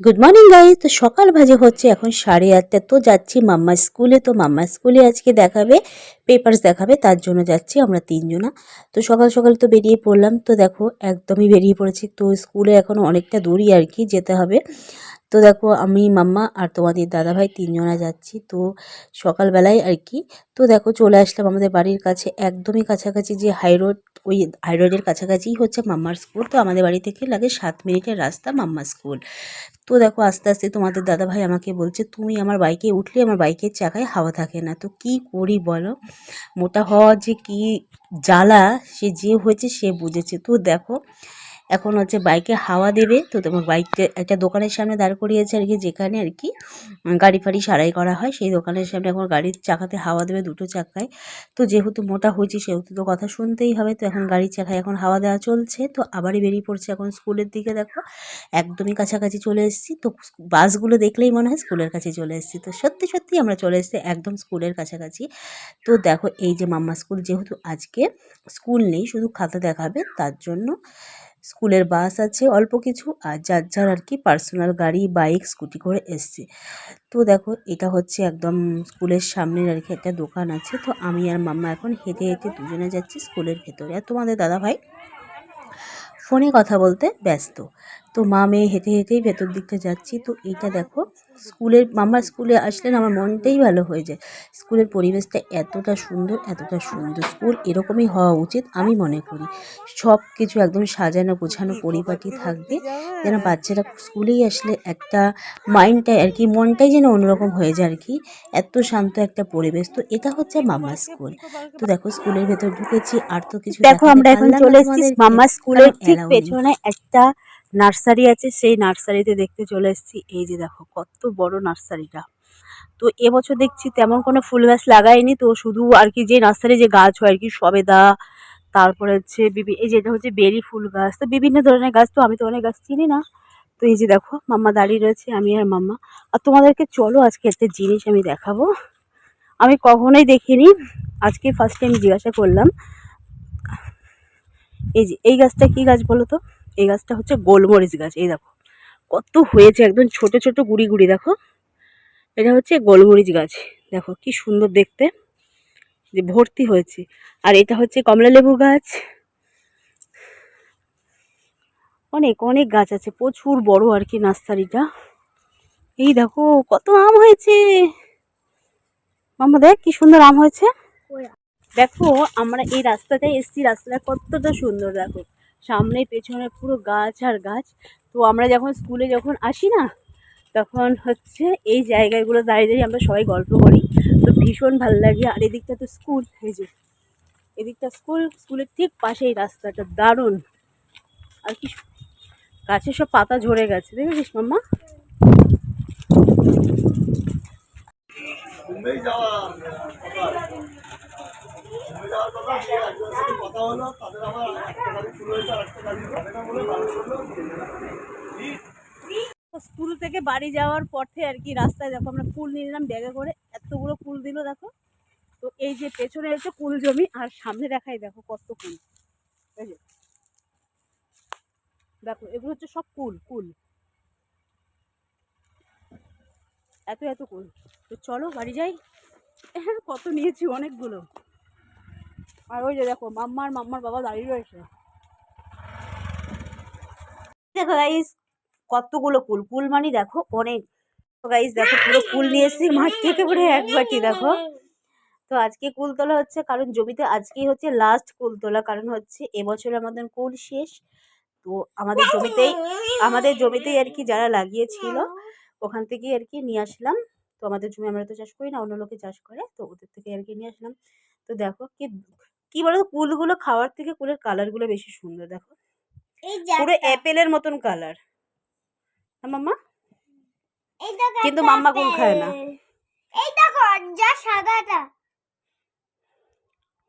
Good morning গাই তো সকাল ভাজে হচ্ছে, এখন সাড়ে আটটা। তো যাচ্ছি মাম্মা স্কুলে। তো মাম্মা স্কুলে আজকে দেখাবে পেপার্স দেখাবে, তার জন্য যাচ্ছি, আমরা তিনজনা। তো সকাল সকাল তো বেরিয়ে পড়লাম। তো দেখো, একদমই বেরিয়ে পড়েছি। তো স্কুলে এখনও অনেকটা দূরই আর কি যেতে হবে। তো দেখো, আমি, মাম্মা আর তোমাদের দাদাভাই তিনজনা যাচ্ছি। তো সকালবেলায় আর কি, তো দেখো, চলে আসলাম আমাদের বাড়ির কাছে। একদমই কাছাকাছি যে হাই রোড ওই হাই রোডের কাছাকাছিই হচ্ছে মাম্মার স্কুল তো আমাদের বাড়ি থেকে লাগে সাত মিনিটের রাস্তা মাম্মা স্কুল তো দেখো, আস্তে আস্তে তোমাদের দাদাভাই আমাকে বলছে, তুমি আমার বাইকে উঠলে, আমার বাইকের চাকায় হাওয়া থাকে না। তো কি করি বলো? মোটা হওয়া যে কি জ্বালা সে যে হয়েছে সে বুঝেছে। তো দেখো এখন হচ্ছে বাইকে হাওয়া দেবে। তো তোমার বাইকটা একটা দোকানের সামনে দাঁড় করিয়েছে আর কি, যেখানে আর কি গাড়ি ফাড়ি সারাই করা হয়। সেই দোকানের সামনে এখন গাড়ির চাকাতে হাওয়া দেবে দুটো চাকায়। তো যেহেতু মোটা হয়েছি, সেহেতু তো কথা শুনতেই হবে। তো এখন গাড়ির চাকায় এখন হাওয়া দেওয়া চলছে। তো আবারই বেরিয়ে পড়ছে এখন স্কুলের দিকে, দেখো। একদমই কাছাকাছি চলে এসেছি। তো বাসগুলো দেখলেই মনে হয় স্কুলের কাছে চলে এসেছি। তো সত্যি সত্যি আমরা চলে এসেছি একদম স্কুলের কাছাকাছি। তো দেখো, এই যে মাম্মা স্কুল, যেহেতু আজকে স্কুল নেই, শুধু খাতা দেখাবে, তার জন্য স্কুলের বাস আছে, অল্প কিছু, আর যার যার আর কি পার্সোনাল গাড়ি বাইক স্কুটি করে এসছে। তো দেখো, এটা হচ্ছে একদম স্কুলের সামনের আর কি একটা দোকান আছে। তো আমি আর মাম্মা এখন হেঁটে হেঁটে দুজনে যাচ্ছি স্কুলের ভেতরে। আর তোমাদের দাদা ভাই ফোনে কথা বলতে ব্যস্ত। তো মা মেয়ে হেঁটে হেঁটেই ভেতর দিকটা যাচ্ছি। তো এটা দেখো স্কুলের মামার স্কুলে আসলে আমার মনটাই ভালো হয়ে যায়। স্কুলের পরিবেশটা এতটা সুন্দর এতটা সুন্দর। স্কুল এরকমই হওয়া উচিত আমি মনে করি। সব কিছু একদম সাজানো গোছানো পরিপাটি থাকবে। যেন বাচ্চারা স্কুলেই আসলে একটা মাইন্ডটাই আর কি মনটাই যেন অন্যরকম হয়ে যায় আর কি। এত শান্ত একটা পরিবেশ। তো এটা হচ্ছে মামা স্কুল। তো দেখো স্কুলের ভেতর ঢুকেছি। আর তো কিছু দেখো আমরা এখন চলে এসেছি মাম্মা স্কুলের ঠিক পেছনে একটা নার্সারি আছে সেই নার্সারিতে দেখতে চলে এসেছি। এই যে দেখো কত বড় নার্সারিটা। তো এবছর দেখছি তেমন কোনো ফুল গাছ লাগাইনি তো শুধু আর কি যে নার্সারি যে গাছ হয় আর কি সবেদা তারপরে হচ্ছে এই যেটা হচ্ছে বেরি ফুল গাছ। তো বিভিন্ন ধরনের গাছ তো আমি তো অনেক গাছ চিনি না। তো এই যে দেখো মাম্মা দাঁড়িয়ে রয়েছে আমি আর মাম্মা। আর তোমাদেরকে চলো আজকে একটা জিনিস আমি দেখাবো। আমি কখনোই দেখিনি আজকে ফার্স্ট টাইম জিজ্ঞাসা করলাম। এই যে, এই গাছটা কি গাছ বলো তো? এই গাছটা হচ্ছে গোলমরিচ গাছ। এই দেখো, কত হয়েছে একদম ছোট ছোট গুড়ি গুড়ি, দেখো। এটা হচ্ছে গোলমরিচ গাছ। দেখো, কি সুন্দর দেখতে। যে ভর্তি হয়েছে। আর এটা হচ্ছে কমলা লেবু গাছ। অনেক অনেক গাছ আছে। প্রচুর বড় আর কি নার্সারিটা। এই দেখো, কত আম হয়েছে। মামা দেখ, কি সুন্দর আম হয়েছে। দেখো, আমরা এই রাস্তাটায় এসছি, রাস্তাটা কতটা সুন্দর দেখো। সামনে, পেছনে পুরো গাছ আর গাছ। তো আমরা যখন স্কুলে যখন আসি না, তখন হচ্ছে এই জায়গাগুলো দাঁড়িয়ে দাঁড়িয়ে আমরা সবাই গল্প করি। তো ভীষণ ভালো লাগে। আর এদিকটা তো স্কুল এই যে, এদিকটা স্কুল স্কুলের ঠিক পাশে এই রাস্তাটা, দারুণ। আর কি গাছের সব পাতা ঝরে গেছে, দেখেছিস মাম্মা? যাওয়া। স্কুল থেকে বাড়ি যাওয়ার পথে আর কি রাস্তায় দেখো আমরা ফুল নিয়ে নিলাম ব্যাগে করে, এতগুলো ফুল দিল দেখো। তো এই যে পেছনে হচ্ছে কুল জমি, আর সামনে দেখাই দেখো কত কুল দেখো, এগুলো হচ্ছে সব কুল কুল। এত এত কুল। তো চলো বাড়ি যাই। কত নিয়েছি অনেকগুলো। আর ওই যে দেখো, মাম্মার মাম্মার বাবা দাঁড়িয়ে রয়েছে। দেখো গাইস কতগুলো কুল কুল মানে দেখো, অনেক। তো গাইস দেখো পুরো কুল নিয়ে এসেছি, মাঠ থেকে পুরো এক বাটি, দেখো। তো আজকে কুল তোলা হচ্ছে, কারণ জমিতে আজকেই হচ্ছে লাস্ট কুল তোলা, কারণ হচ্ছে এবছর আমাদের কুল শেষ। তো আমাদের জমিতেই আমাদের জমিতেই আর কি যারা লাগিয়েছিল, ওখান থেকেই আর কি নিয়ে আসলাম। তো আমাদের জমি আমরা তো চাষ করি না, অন্য লোকে চাষ করে, তো ওদের থেকে আর কি নিয়ে আসলাম। তো দেখো কি কি বলো কুলগুলো খাওয়ার থেকে কুলের কালারগুলো বেশি সুন্দর দেখো। পুরো অ্যাপেলের মতন কালার হ্যাঁ মাম্মা? কিন্তু মাম্মা কুল খায় না। এই দেখো যা সাদাটা।